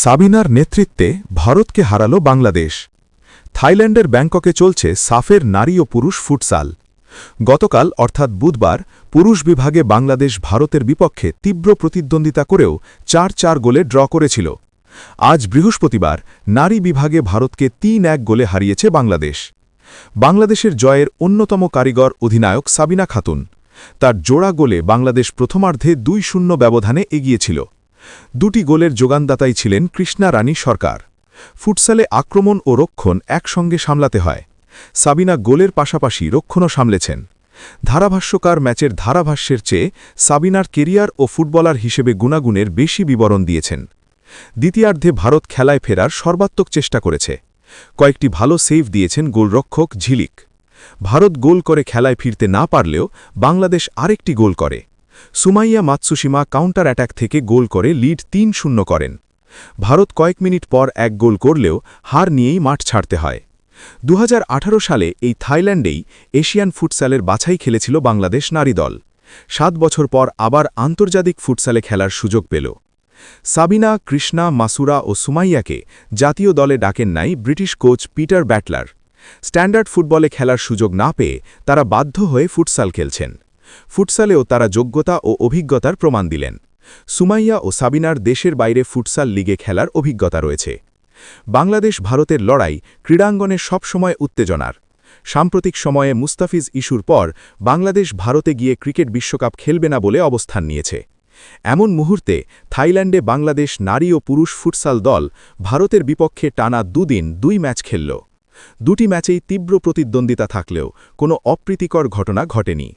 সাবিনার নেতৃত্বে ভারতকে হারাল বাংলাদেশ। থাইল্যান্ডের ব্যাংককে চলছে সাফের নারী ও পুরুষ ফুটসাল। গতকাল, অর্থাৎ বুধবার, পুরুষ বিভাগে বাংলাদেশ ভারতের বিপক্ষে তীব্র প্রতিদ্বন্দ্বিতা করেও চার চার গোলে ড্র করেছিল। আজ বৃহস্পতিবার, নারী বিভাগে ভারতকে তিন এক গোলে হারিয়েছে বাংলাদেশ। বাংলাদেশের জয়ের অন্যতম কারিগর অধিনায়ক সাবিনা খাতুন। তার জোড়া গোলে বাংলাদেশ প্রথমার্ধে দুই শূন্য ব্যবধানে এগিয়েছিল। দুটি গোলের যোগানদাতাই ছিলেন কৃষ্ণা রানী সরকার। ফুটসালে আক্রমণ ও রক্ষণ একসঙ্গে সামলাতে হয়। সাবিনা গোলের পাশাপাশি রক্ষণও সামলেছেন। ধারাভাষ্যকার ম্যাচের ধারাভাষ্যের চেয়ে সাবিনার কেরিয়ার ও ফুটবলার হিসেবে গুণাগুণের বেশি বিবরণ দিয়েছেন। দ্বিতীয়ার্ধে ভারত খেলায় ফেরার সর্বাত্মক চেষ্টা করেছে। কয়েকটি ভালো সেভ দিয়েছেন গোলরক্ষক ঝিলিক। ভারত গোল করে খেলায় ফিরতে না পারলেও বাংলাদেশ আরেকটি গোল করে। সুমাইয়া মাতসুসীমা কাউন্টার অ্যাটাক থেকে গোল করে লিড তিন শূন্য করেন। ভারত কয়েক মিনিট পর এক গোল করলেও হার নিয়েই মাঠ ছাড়তে হয়। দু হাজার আঠারো সালে এই থাইল্যান্ডেই এশিয়ান ফুটসালের বাছাই খেলেছিল বাংলাদেশ নারী দল। সাত বছর পর আবার আন্তর্জাতিক ফুটসালে খেলার সুযোগ পেল। সাবিনা, কৃষ্ণা, মাসুরা ও সুমাইয়াকে জাতীয় দলে ডাকেন নাই British coach Peter Butler. Standard ফুটবলে খেলার সুযোগ না পেয়ে তারা বাধ্য হয়ে ফুটসাল খেলছেন। ফুটসালেও তারা যোগ্যতা ও অভিজ্ঞতার প্রমাণ দিলেন। সুমাইয়া ও সাবিনার দেশের বাইরে ফুটসাল লিগে খেলার অভিজ্ঞতা রয়েছে। বাংলাদেশ ভারতের লড়াই ক্রীড়াঙ্গনে সবসময় উত্তেজনার। সাম্প্রতিক সময়ে মুস্তাফিজ ইস্যুর পর বাংলাদেশ ভারতে গিয়ে ক্রিকেট বিশ্বকাপ খেলবে না বলে অবস্থান নিয়েছে। এমন মুহূর্তে থাইল্যান্ডে বাংলাদেশ নারী ও পুরুষ ফুটসাল দল ভারতের বিপক্ষে টানা দুদিন দুই ম্যাচ খেলল। দুটি ম্যাচেই তীব্র প্রতিদ্বন্দ্বিতা থাকলেও কোনো অপ্রীতিকর ঘটনা ঘটেনি।